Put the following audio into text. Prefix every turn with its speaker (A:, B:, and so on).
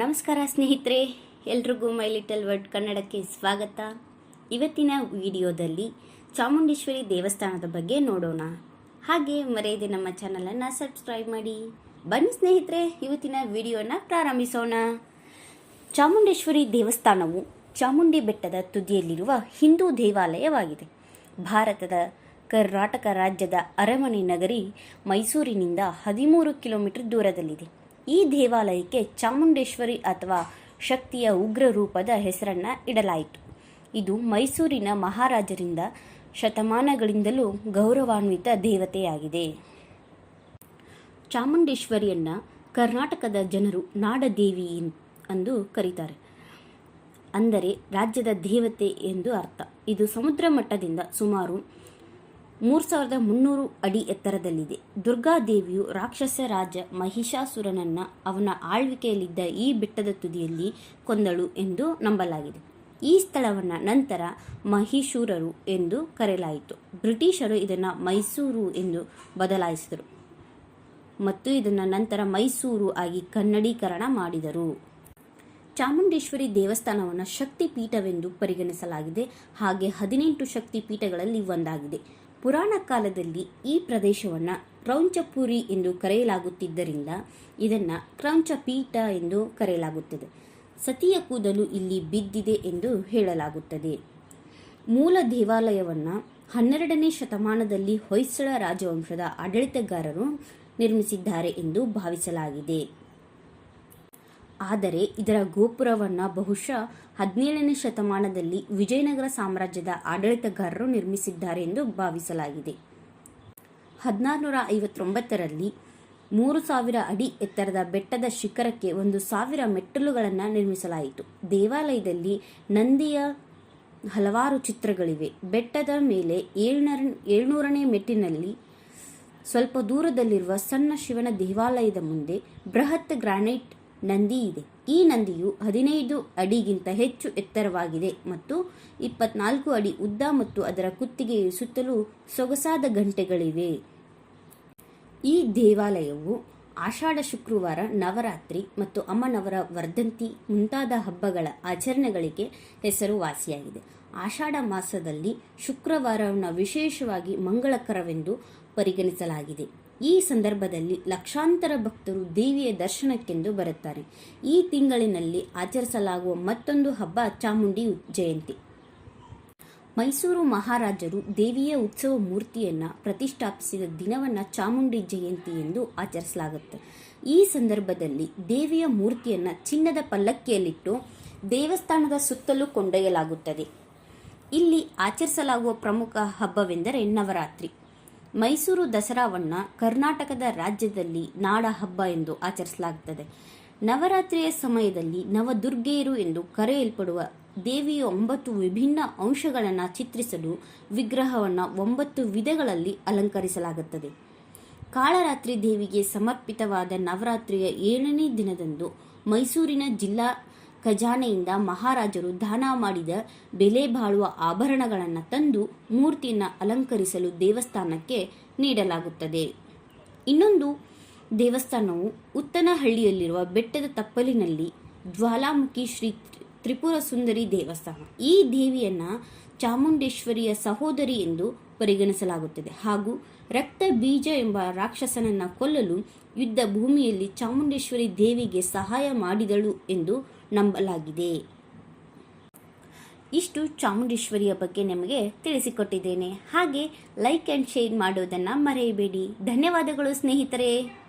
A: ನಮಸ್ಕಾರ ಸ್ನೇಹಿತರೆ, ಎಲ್ರಿಗೂ ಮೈ ಲಿಟಲ್ ವರ್ಡ್ ಕನ್ನಡಕ್ಕೆ ಸ್ವಾಗತ. ಇವತ್ತಿನ ವಿಡಿಯೋದಲ್ಲಿ ಚಾಮುಂಡೇಶ್ವರಿ ದೇವಸ್ಥಾನದ ಬಗ್ಗೆ ನೋಡೋಣ. ಹಾಗೆ ಮರೆಯದೆ ನಮ್ಮ ಚಾನಲನ್ನು ಸಬ್ಸ್ಕ್ರೈಬ್ ಮಾಡಿ. ಬನ್ನಿ ಸ್ನೇಹಿತರೆ, ಇವತ್ತಿನ ವಿಡಿಯೋನ ಪ್ರಾರಂಭಿಸೋಣ. ಚಾಮುಂಡೇಶ್ವರಿ ದೇವಸ್ಥಾನವು ಚಾಮುಂಡಿ ಬೆಟ್ಟದ ತುದಿಯಲ್ಲಿರುವ ಹಿಂದೂ ದೇವಾಲಯವಾಗಿದೆ. ಭಾರತದ ಕರ್ನಾಟಕ ರಾಜ್ಯದ ಅರಮನೆ ನಗರಿ ಮೈಸೂರಿನಿಂದ ಹದಿಮೂರು ಕಿಲೋಮೀಟರ್ ದೂರದಲ್ಲಿದೆ. ಈ ದೇವಾಲಯಕ್ಕೆ ಚಾಮುಂಡೇಶ್ವರಿ ಅಥವಾ ಶಕ್ತಿಯ ಉಗ್ರ ರೂಪದ ಹೆಸರನ್ನು ಇಡಲಾಯಿತು. ಇದು ಮೈಸೂರಿನ ಮಹಾರಾಜರಿಂದ ಶತಮಾನಗಳಿಂದಲೂ ಗೌರವಾನ್ವಿತ ದೇವತೆಯಾಗಿದೆ. ಚಾಮುಂಡೇಶ್ವರಿಯನ್ನ ಕರ್ನಾಟಕದ ಜನರು ನಾಡದೇವಿ ಎಂದು ಕರೀತಾರೆ. ಅಂದರೆ ರಾಜ್ಯದ ದೇವತೆ ಎಂದು ಅರ್ಥ. ಇದು ಸಮುದ್ರ ಮಟ್ಟದಿಂದ ಸುಮಾರು ಮೂರು ಸಾವಿರದ ಮುನ್ನೂರು ಅಡಿ ಎತ್ತರದಲ್ಲಿದೆ. ದುರ್ಗಾದೇವಿಯು ರಾಕ್ಷಸ ರಾಜ ಮಹಿಷಾಸುರನನ್ನ ಅವನ ಆಳ್ವಿಕೆಯಲ್ಲಿದ್ದ ಈ ಬೆಟ್ಟದ ತುದಿಯಲ್ಲಿ ಕೊಂದಳು ಎಂದು ನಂಬಲಾಗಿದೆ. ಈ ಸ್ಥಳವನ್ನು ನಂತರ ಮಹಿಷೂರರು ಎಂದು ಕರೆಯಲಾಯಿತು. ಬ್ರಿಟಿಷರು ಇದನ್ನು ಮೈಸೂರು ಎಂದು ಬದಲಾಯಿಸಿದರು ಮತ್ತು ಇದನ್ನು ನಂತರ ಮೈಸೂರು ಆಗಿ ಕನ್ನಡೀಕರಣ ಮಾಡಿದರು. ಚಾಮುಂಡೇಶ್ವರಿ ದೇವಸ್ಥಾನವನ್ನು ಶಕ್ತಿ ಪೀಠವೆಂದು ಪರಿಗಣಿಸಲಾಗಿದೆ. ಹಾಗೆ ಹದಿನೆಂಟು ಶಕ್ತಿ ಪೀಠಗಳಲ್ಲಿ ಒಂದಾಗಿದೆ. ಪುರಾಣ ಕಾಲದಲ್ಲಿ ಈ ಪ್ರದೇಶವನ್ನು ಕ್ರೌಂಚಪುರಿ ಎಂದು ಕರೆಯಲಾಗುತ್ತಿದ್ದರಿಂದ ಇದನ್ನು ಕ್ರೌಂಚಪೀಠ ಎಂದು ಕರೆಯಲಾಗುತ್ತದೆ. ಸತಿಯ ಕೂದಲು ಇಲ್ಲಿ ಬಿದ್ದಿದೆ ಎಂದು ಹೇಳಲಾಗುತ್ತದೆ. ಮೂಲ ದೇವಾಲಯವನ್ನು ಹನ್ನೆರಡನೇ ಶತಮಾನದಲ್ಲಿ ಹೊಯ್ಸಳ ರಾಜವಂಶದ ಆಡಳಿತಗಾರರು ನಿರ್ಮಿಸಿದ್ದಾರೆ ಎಂದು ಭಾವಿಸಲಾಗಿದೆ. ಆದರೆ ಇದರ ಗೋಪುರವನ್ನು ಬಹುಶಃ ಹದಿನೇಳನೇ ಶತಮಾನದಲ್ಲಿ ವಿಜಯನಗರ ಸಾಮ್ರಾಜ್ಯದ ಆಡಳಿತಗಾರರು ನಿರ್ಮಿಸಿದ್ದಾರೆ ಎಂದು ಭಾವಿಸಲಾಗಿದೆ. ಹದಿನಾರುನೂರ ಐವತ್ತೊಂಬತ್ತರಲ್ಲಿ ಮೂರು ಸಾವಿರ ಅಡಿ ಎತ್ತರದ ಬೆಟ್ಟದ ಶಿಖರಕ್ಕೆ ಒಂದು ಸಾವಿರ ಮೆಟ್ಟಲುಗಳನ್ನು ನಿರ್ಮಿಸಲಾಯಿತು. ದೇವಾಲಯದಲ್ಲಿ ನಂದಿಯ ಹಲವಾರು ಚಿತ್ರಗಳಿವೆ. ಬೆಟ್ಟದ ಮೇಲೆ ಏಳ್ನರ, ಏಳ್ನೂರನೇ ಮೆಟ್ಟಿನಲ್ಲಿ ಸ್ವಲ್ಪ ದೂರದಲ್ಲಿರುವ ಸಣ್ಣ ಶಿವನ ದೇವಾಲಯದ ಮುಂದೆ ಬೃಹತ್ ಗ್ರಾನೈಟ್ ನಂದಿ ಇದೆ. ಈ ನಂದಿಯು ಹದಿನೈದು ಅಡಿಗಿಂತ ಹೆಚ್ಚು ಎತ್ತರವಾಗಿದೆ ಮತ್ತು ಇಪ್ಪತ್ನಾಲ್ಕು ಅಡಿ ಉದ್ದ ಮತ್ತು ಅದರ ಕುತ್ತಿಗೆ ಸುತ್ತಲೂ ಸೊಗಸಾದ ಗಂಟೆಗಳಿವೆ. ಈ ದೇವಾಲಯವು ಆಷಾಢ, ಶುಕ್ರವಾರ, ನವರಾತ್ರಿ ಮತ್ತು ಅಮ್ಮನವರ ವರ್ಧಂತಿ ಮುಂತಾದ ಹಬ್ಬಗಳ ಆಚರಣೆಗಳಿಗೆ ಹೆಸರುವಾಸಿಯಾಗಿದೆ. ಆಷಾಢ ಮಾಸದಲ್ಲಿ ಶುಕ್ರವಾರವನ್ನು ವಿಶೇಷವಾಗಿ ಮಂಗಳಕರವೆಂದು ಪರಿಗಣಿಸಲಾಗಿದೆ. ಈ ಸಂದರ್ಭದಲ್ಲಿ ಲಕ್ಷಾಂತರ ಭಕ್ತರು ದೇವಿಯ ದರ್ಶನಕ್ಕೆಂದು ಬರುತ್ತಾರೆ. ಈ ತಿಂಗಳಿನಲ್ಲಿ ಆಚರಿಸಲಾಗುವ ಮತ್ತೊಂದು ಹಬ್ಬ ಚಾಮುಂಡಿ ಜಯಂತಿ. ಮೈಸೂರು ಮಹಾರಾಜರು ದೇವಿಯ ಉತ್ಸವ ಮೂರ್ತಿಯನ್ನ ಪ್ರತಿಷ್ಠಾಪಿಸಿದ ದಿನವನ್ನ ಚಾಮುಂಡಿ ಜಯಂತಿ ಎಂದು ಆಚರಿಸಲಾಗುತ್ತೆ. ಈ ಸಂದರ್ಭದಲ್ಲಿ ದೇವಿಯ ಮೂರ್ತಿಯನ್ನ ಚಿನ್ನದ ಪಲ್ಲಕ್ಕಿಯಲ್ಲಿಟ್ಟು ದೇವಸ್ಥಾನದ ಸುತ್ತಲೂ ಕೊಂಡೊಯ್ಯಲಾಗುತ್ತದೆ. ಇಲ್ಲಿ ಆಚರಿಸಲಾಗುವ ಪ್ರಮುಖ ಹಬ್ಬವೆಂದರೆ ನವರಾತ್ರಿ. ಮೈಸೂರು ದಸರಾವನ್ನ ಕರ್ನಾಟಕದ ರಾಜ್ಯದಲ್ಲಿ ನಾಡ ಹಬ್ಬ ಎಂದು ಆಚರಿಸಲಾಗುತ್ತದೆ. ನವರಾತ್ರಿಯ ಸಮಯದಲ್ಲಿ ನವದುರ್ಗೆಯರು ಎಂದು ಕರೆಯಲ್ಪಡುವ ದೇವಿಯ ಒಂಬತ್ತು ವಿಭಿನ್ನ ಅಂಶಗಳನ್ನು ಚಿತ್ರಿಸಲು ವಿಗ್ರಹವನ್ನು ಒಂಬತ್ತು ವಿಧಗಳಲ್ಲಿ ಅಲಂಕರಿಸಲಾಗುತ್ತದೆ. ಕಾಳರಾತ್ರಿ ದೇವಿಗೆ ಸಮರ್ಪಿತವಾದ ನವರಾತ್ರಿಯ ಏಳನೇ ದಿನದಂದು ಮೈಸೂರಿನ ಜಿಲ್ಲಾ ಖಜಾನೆಯಿಂದ ಮಹಾರಾಜರು ದಾನ ಮಾಡಿದ ಬೆಲೆ ಬಾಳುವ ಆಭರಣಗಳನ್ನು ತಂದು ಮೂರ್ತಿಯನ್ನು ಅಲಂಕರಿಸಲು ದೇವಸ್ಥಾನಕ್ಕೆ ನೀಡಲಾಗುತ್ತದೆ. ಇನ್ನೊಂದು ದೇವಸ್ಥಾನವು ಉತ್ತನಹಳ್ಳಿಯಲ್ಲಿರುವ ಬೆಟ್ಟದ ತಪ್ಪಲಿನಲ್ಲಿ ಜ್ವಾಲಾಮುಖಿ ಶ್ರೀ ತ್ರಿಪುರ ಸುಂದರಿ ದೇವಸ್ಥಾನ. ಈ ದೇವಿಯನ್ನ ಚಾಮುಂಡೇಶ್ವರಿಯ ಸಹೋದರಿ ಎಂದು ಪರಿಗಣಿಸಲಾಗುತ್ತದೆ. ಹಾಗೂ ರಕ್ತ ಬೀಜ ಎಂಬ ರಾಕ್ಷಸನನ್ನ ಕೊಲ್ಲಲು ಯುದ್ಧ ಭೂಮಿಯಲ್ಲಿ ಚಾಮುಂಡೇಶ್ವರಿ ದೇವಿಗೆ ಸಹಾಯ ಮಾಡಿದಳು ಎಂದು ನಂಬಲಾಗಿದೆ. ಇಷ್ಟು ಚಾಮುಂಡೇಶ್ವರಿಯ ಬಗ್ಗೆ ನಿಮಗೆ ತಿಳಿಸಿಕೊಟ್ಟಿದ್ದೇನೆ. ಹಾಗೆ ಲೈಕ್ ಆ್ಯಂಡ್ ಶೇರ್ ಮಾಡೋದನ್ನು ಮರೆಯಬೇಡಿ. ಧನ್ಯವಾದಗಳು ಸ್ನೇಹಿತರೆ.